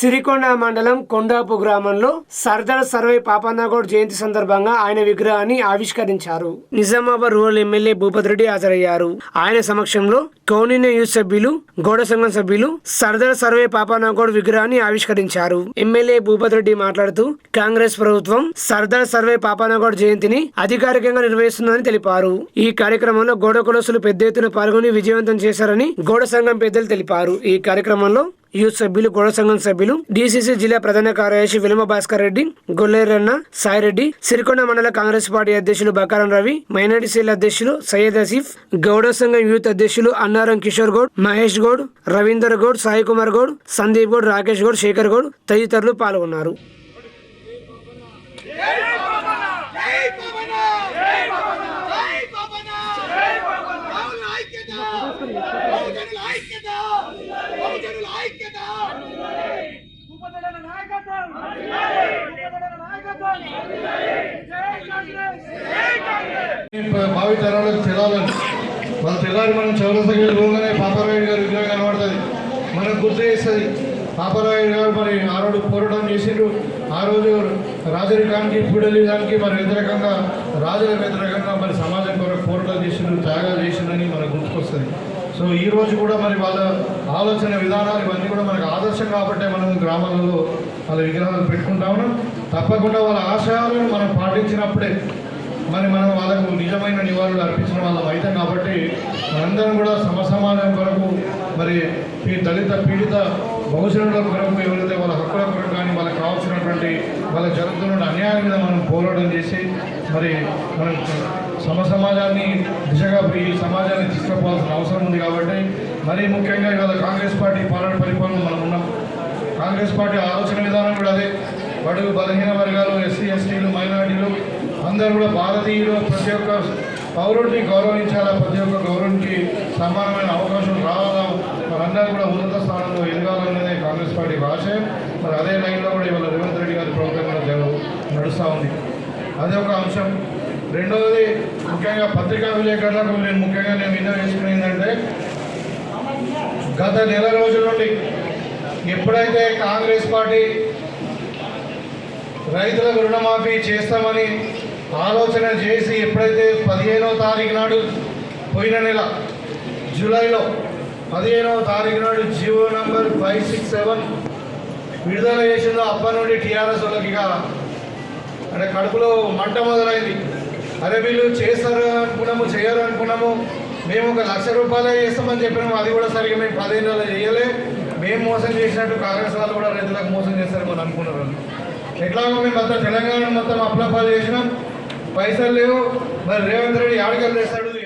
సిరికొండ మండలం కొండాపు గ్రామంలో సర్దార్ సర్వే పాపన్నగౌడ్ జయంతి సందర్భంగా ఆయన విగ్రహాన్ని ఆవిష్కరించారు. నిజామాబాద్ రూరల్ ఎమ్మెల్యే భూపతి రెడ్డి హాజరయ్యారు. ఆయన సమక్షంలో కౌనిన్య యూత్ సభ్యులు గౌడ సంఘం సభ్యులు సర్దార్ సర్వే పాపానాగౌడ్ విగ్రహాన్ని ఆవిష్కరించారు. ఎమ్మెల్యే భూపతి రెడ్డి మాట్లాడుతూ కాంగ్రెస్ ప్రభుత్వం సర్దార్ సర్వే పాపానాగౌడ్ జయంతిని అధికారికంగా నిర్వహిస్తుందని తెలిపారు. ఈ కార్యక్రమంలో గౌడ కొలసులు పెద్ద ఎత్తున పాల్గొని విజయవంతం చేశారని గౌడ సంఘం పెద్దలు తెలిపారు. ఈ కార్యక్రమంలో యూత్ సభ్యులు గొడవ సంఘం సభ్యులు డిసిసి జిల్లా ప్రధాన కార్యదర్శి విలమ భాస్కర్ రెడ్డి గొల్లేరన్న సాయిరెడ్డి సిరికొండ మండల కాంగ్రెస్ పార్టీ అధ్యక్షులు బకారం రవి మైనార్టీ సెల్ అధ్యక్షులు సయ్యద్ ఆసిఫ్ గౌడ సంఘం యూత్ అధ్యక్షులు అన్నారం కిషోర్ గౌడ్ మహేష్ గౌడ్ రవీందర్ గౌడ్ సాయి కుమార్ గౌడ్ సందీప్ గౌడ్ రాకేష్ గౌడ్ శేఖర్ గౌడ్ తదితరులు పాల్గొన్నారు ఐక్యత బహుజనుల ఐక్యత. ఉపదళన నాయకత్వం. ఉపదళన నాయకత్వం. జై కాంగ్రెస్. జై కాంగ్రెస్. భావి తరాలకు తెలాలని మన తెల్లారి మనం చౌరసగిరి పోగానే పాపారాయుడు గారి విగ్రహం కనబడుతుంది. మనకు గుర్తు చేస్తుంది. పాపారాయుడు గారు మరి ఆ రోజు పోరాటం చేసిండ్రు. ఆ రోజు రాజరికానికి ఫీడలిజానికి మరి వ్యతిరేకంగా రాజుల వ్యతిరేకంగా మరి సమాజం కొరకు పోరాటం చేసిండ్రు త్యాగాలు చేసిండ్రని మనకు గుర్తుకొస్తుంది. సో ఈ రోజు కూడా మరి వాళ్ళ ఆలోచన విధానాలు ఇవన్నీ కూడా మనకు ఆదర్శం కాబట్టే మనం గ్రామాలలో వాళ్ళ విగ్రహాలు పెట్టుకుంటా ఉన్నాం. తప్పకుండా వాళ్ళ ఆశయాలను మనం పాటించినప్పుడే మరి మనం వాళ్ళకు నిజమైన నివాళులు అర్పించిన వాళ్ళం అవుతాం కాబట్టి మనందరం కూడా సమసమాజం కొరకు మరి ఈ దళిత పీడిత బహుజనుల కొరకు ఎవరైతే వాళ్ళ హక్కుల కొరకు కానీ వాళ్ళకి కావాల్సినటువంటి వాళ్ళ జరుగుతున్న అన్యాయం మీద మనం పోరాటం చేసి మరి మనం సమసమాజాన్ని దిశగా ఈ సమాజాన్ని తీసుకుపోవాల్సిన అవసరం ఉంది కాబట్టి మరీ ముఖ్యంగా ఇవాళ కాంగ్రెస్ పార్టీ పాలన పరిపాలన మనం ఉన్నాం. కాంగ్రెస్ పార్టీ ఆలోచన విధానం కూడా అదే. బడుగు బలహీన వర్గాలు ఎస్సీ ఎస్టీలు మైనార్టీలు అందరూ కూడా భారతీయులు ప్రతి ఒక్క పౌరుడిని గౌరవించాలా? ప్రతి ఒక్క గౌరవానికి సమానమైన అవకాశం రావాలా? మనందరూ కూడా ఉన్నత స్థానంలో ఎదగాలన్నదే కాంగ్రెస్ పార్టీ ఆశయం మరి అదే లైన్లో కూడా ఇవాళ రేవంత్ రెడ్డి గారి ప్రభుత్వం కూడా నడుస్తూ ఉంది. అదే ఒక అంశం. రెండవది ముఖ్యంగా పత్రికా విలేకరులకు నేను ముఖ్యంగా నేను విన్న వేసుకునేందంటే ఏంటంటే గత నెల రోజుల నుండి ఎప్పుడైతే కాంగ్రెస్ పార్టీ రైతులకు రుణమాఫీ చేస్తామని ఆలోచన చేసి ఎప్పుడైతే పదిహేనో తారీఖు నాడు పోయిన నెల జూలైలో పదిహేనవ తారీఖు నాడు Jio number five six seven విడుదల చేసిందో అప్పటి నుండి టీఆర్ఎస్ వాళ్ళకి ఇక అంటే కడుపులో మంట మొదలైంది. అరే వీళ్ళు చేస్తారు అనుకున్నాము చేయరు అనుకున్నాము. మేము ఒక లక్ష రూపాయలే చేస్తామని చెప్పినాము. అది కూడా సరిగ్గా మేము పదిహేను నెలలు చేయలే. మేము మోసం చేసినట్టు కాంగ్రెస్ వాళ్ళు కూడా రైతులకు మోసం చేస్తారు మనం అనుకున్నారు. ఎట్లాగో మేము మొత్తం తెలంగాణ మొత్తం అప్లపాలు చేసినాం. పైసలు లేవు. మరి రేవంత్ రెడ్డి ఆడగలు చేస్తాడు